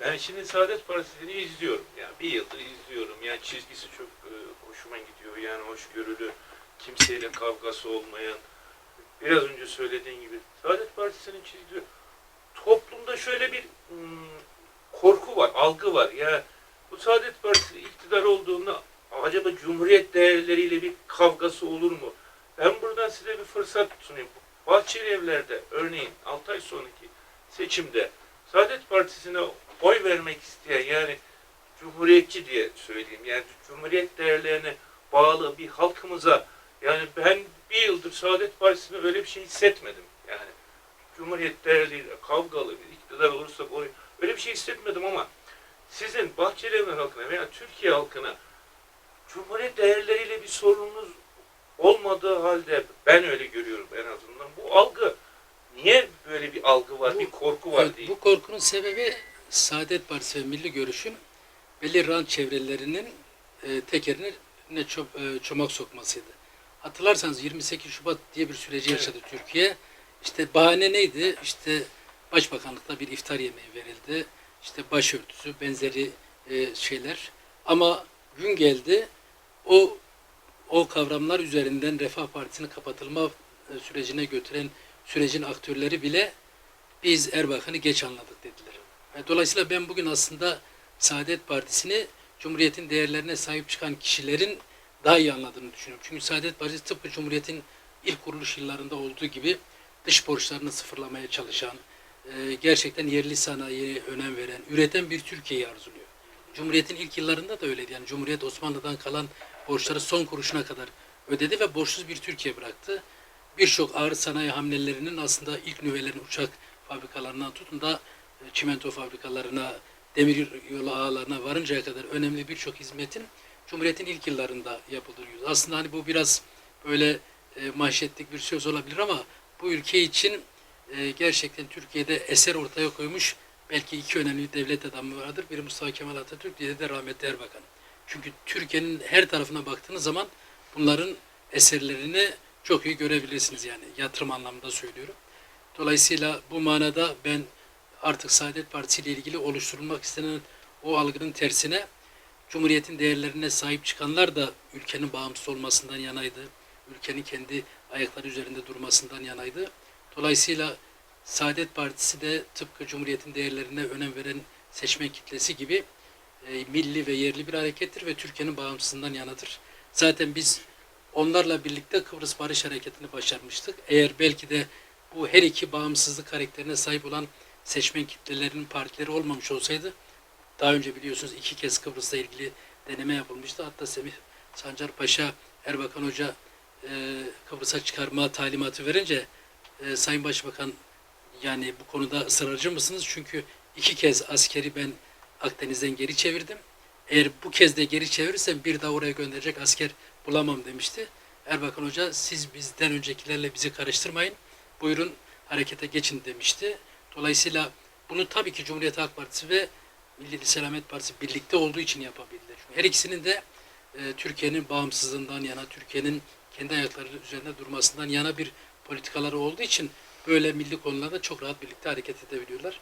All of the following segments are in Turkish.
Ben şimdi Saadet Partisi'ni izliyorum. Yani bir yıldır izliyorum. Yani çizgisi çok e, hoşuma gidiyor. Yani hoşgörülü, kimseyle kavgası olmayan. Biraz önce söylediğin gibi Saadet Partisi'nin çizdiği toplumda şöyle bir hmm, korku var, algı var. Ya bu Saadet Partisi iktidar olduğunda acaba Cumhuriyet değerleriyle bir kavgası olur mu? Ben buradan size bir fırsat sunayım. Bahçeli Evler'de örneğin 6 ay sonraki seçimde Saadet Partisi'ne oy vermek isteyen yani Cumhuriyetçi diye söyleyeyim yani Cumhuriyet değerlerine bağlı bir halkımıza yani ben bir yıldır Saadet Partisi'ne öyle bir şey hissetmedim yani. Cumhuriyet değerleriyle kavgalı bir iktidar olursak oy öyle bir şey hissetmedim ama sizin Bahçeli Evler halkına veya Türkiye halkına Cumhuriyet değerleriyle bir sorununuz olmadığı halde ben öyle görüyorum en azından. Bu algı niye bir algı var, Bu- bir korku var değil. bu korkunun sebebi Saadet Partisi ve Milli Görüş'ün belli rant çevrelerinin e, tekerine ço- e, çomak sokmasıydı. Hatırlarsanız 28 Şubat diye bir süreci Evet. yaşadı Türkiye. İşte bahane neydi? İşte Başbakanlıkta bir iftar yemeği verildi. İşte başörtüsü, benzeri e, şeyler. Ama gün geldi o o kavramlar üzerinden Refah Partisi'nin kapatılma e, sürecine götüren sürecin aktörleri bile biz Erbakan'ı geç anladık dediler. Ve dolayısıyla ben bugün aslında Saadet Partisi'ni Cumhuriyet'in değerlerine sahip çıkan kişilerin daha iyi anladığını düşünüyorum. Çünkü Saadet Partisi tıpkı Cumhuriyet'in ilk kuruluş yıllarında olduğu gibi dış borçlarını sıfırlamaya çalışan, e, gerçekten yerli sanayiye önem veren, üreten bir Türkiye'yi arzuluyor. Cumhuriyet'in ilk yıllarında da öyleydi. Yani Cumhuriyet Osmanlı'dan kalan borçları son kuruşuna kadar ödedi ve borçsuz bir Türkiye bıraktı. Birçok ağır sanayi hamlelerinin aslında ilk nüvelerin uçak fabrikalarından tutun da e, çimento fabrikalarına, demir yolu ağlarına varıncaya kadar önemli birçok hizmetin Cumhuriyet'in ilk yıllarında yapıldığını görüyoruz. Aslında hani bu biraz böyle e, manşetlik bir söz olabilir ama bu ülke için e, gerçekten Türkiye'de eser ortaya koymuş belki iki önemli devlet adamı vardır. Biri Mustafa Kemal Atatürk, diğeri de rahmetli Erbakan. Çünkü Türkiye'nin her tarafına baktığınız zaman bunların eserlerini çok iyi görebilirsiniz yani yatırım anlamında söylüyorum. Dolayısıyla bu manada ben artık Saadet Partisi ile ilgili oluşturulmak istenen o algının tersine Cumhuriyet'in değerlerine sahip çıkanlar da ülkenin bağımsız olmasından yanaydı. Ülkenin kendi ayakları üzerinde durmasından yanaydı. Dolayısıyla Saadet Partisi de tıpkı Cumhuriyet'in değerlerine önem veren seçmen kitlesi gibi e, milli ve yerli bir harekettir ve Türkiye'nin bağımsızlığından yanadır. Zaten biz onlarla birlikte Kıbrıs Barış Hareketi'ni başarmıştık. Eğer belki de bu her iki bağımsızlık karakterine sahip olan seçmen kitlelerinin partileri olmamış olsaydı daha önce biliyorsunuz iki kez Kıbrıs'la ilgili deneme yapılmıştı. Hatta Semih Sancar Paşa Erbakan Hoca e, Kıbrıs'a çıkarma talimatı verince e, Sayın Başbakan yani bu konuda ısrarcı mısınız? Çünkü iki kez askeri ben Akdeniz'den geri çevirdim. Eğer bu kez de geri çevirirsem bir daha oraya gönderecek asker bulamam demişti. Erbakan Hoca siz bizden öncekilerle bizi karıştırmayın. Buyurun harekete geçin demişti. Dolayısıyla bunu tabii ki Cumhuriyet Halk Partisi ve Milli Selamet Partisi birlikte olduğu için yapabildiler. Çünkü her ikisinin de e, Türkiye'nin bağımsızlığından yana, Türkiye'nin kendi ayakları üzerinde durmasından yana bir politikaları olduğu için böyle milli konularda çok rahat birlikte hareket edebiliyorlar.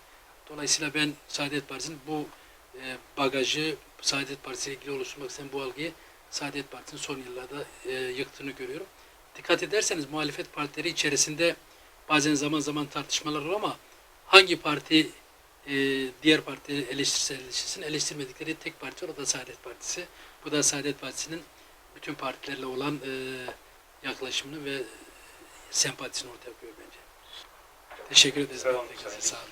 Dolayısıyla ben Saadet Partisi'nin bu e, bagajı, Saadet Partisi ile ilgili oluşturmak istenen bu algıyı Saadet Partisi'nin son yıllarda e, yıktığını görüyorum. Dikkat ederseniz muhalefet partileri içerisinde bazen zaman zaman tartışmalar var ama hangi parti e, diğer parti eleştirse eleştirsin eleştirmedikleri tek parti var o da Saadet Partisi. Bu da Saadet Partisi'nin bütün partilerle olan e, yaklaşımını ve sempatisini ortaya koyuyor bence. Teşekkür ederiz. Sağ olun. Sağ olun.